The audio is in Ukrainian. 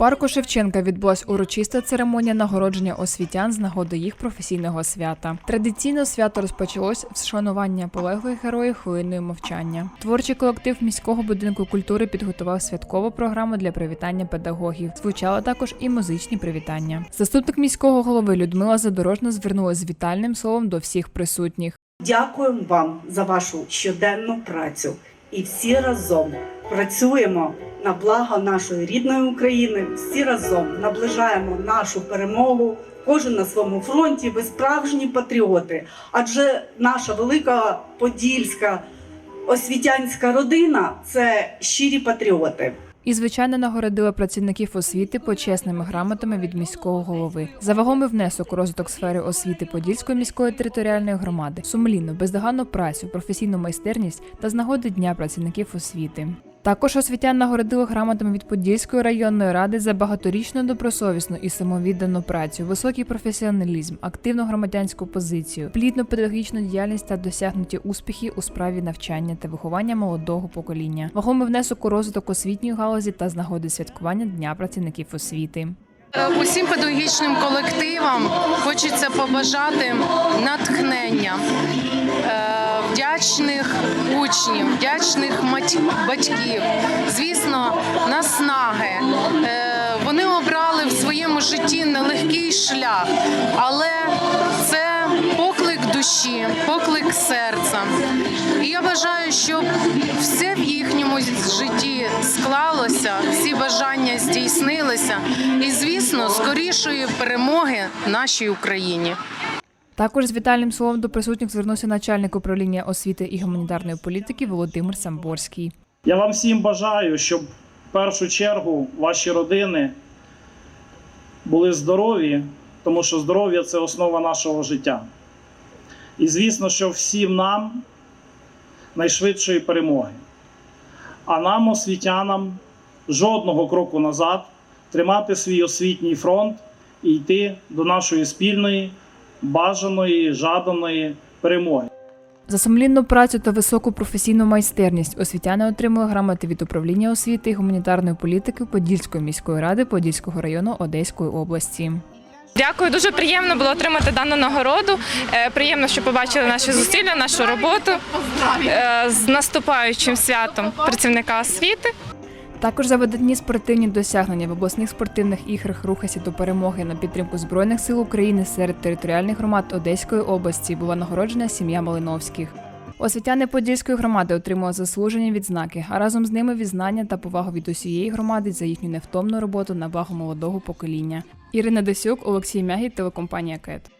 парку Шевченка відбулась урочиста церемонія нагородження освітян з нагоди їх професійного свята. Традиційно свято розпочалось з вшанування полеглих героїв хвилиною мовчання. Творчий колектив міського будинку культури підготував святкову програму для привітання педагогів. Звучали також і музичні привітання. Заступник міського голови Людмила Задорожна звернулася з вітальним словом до всіх присутніх. Дякуємо вам за вашу щоденну працю і всі разом працюємо на благо нашої рідної України. Всі разом наближаємо нашу перемогу. Кожен на своєму фронті. Ви справжні патріоти. Адже наша велика подільська освітянська родина це щирі патріоти. І, звичайно, нагородила працівників освіти почесними грамотами від міського голови за вагомий внесок у розвиток сфери освіти Подільської міської територіальної громади, сумлінну, бездоганну працю, професійну майстерність та з нагоди Дня працівників освіти. Також освітян нагородили грамотами від Подільської районної ради за багаторічну добросовісну і самовіддану працю, високий професіоналізм, активну громадянську позицію, плідну педагогічну діяльність та досягнуті успіхи у справі навчання та виховання молодого покоління, вагомий внесок у розвиток освітньої галузі та з нагоди святкування Дня працівників освіти. Е, Усім педагогічним колективам хочеться побажати натхнення, вдячних учнів, вдячних батьків, звісно, наснаги. Е, Вони обрали в своєму житті нелегкий шлях, але це поклик душі, поклик серця. І я бажаю, щоб все в їхньому житті склалося, всі бажання здійснилися, і, звісно, скорішої перемоги нашій Україні. Також з вітальним словом до присутніх звернувся начальник управління освіти і гуманітарної політики Володимир Самборський. Я вам всім бажаю, щоб в першу чергу ваші родини були здорові, тому що здоров'я це основа нашого життя. І звісно, що всім нам найшвидшої перемоги. А нам, освітянам, жодного кроку назад тримати свій освітній фронт і йти до нашої спільної, бажаної, жаданої перемоги. За сумлінну працю та високу професійну майстерність освітяни отримали грамоти від управління освіти і гуманітарної політики Подільської міської ради Подільського району Одеської області. Дякую, дуже приємно було отримати дану нагороду. Е, Приємно, що побачили наші зусилля, нашу роботу Е, з наступаючим святом працівника освіти. Також за видатні спортивні досягнення в обласних спортивних іграх рухайся до перемоги на підтримку збройних сил України серед територіальних громад Одеської області була нагороджена сім'я Малиновських. Освітяни Подільської громади отримали заслужені відзнаки, а разом з ними відзнання та повагу від усієї громади за їхню невтомну роботу на благо молодого покоління. Ірина Десюк, Олексій Мягій, телекомпанія КЕТ.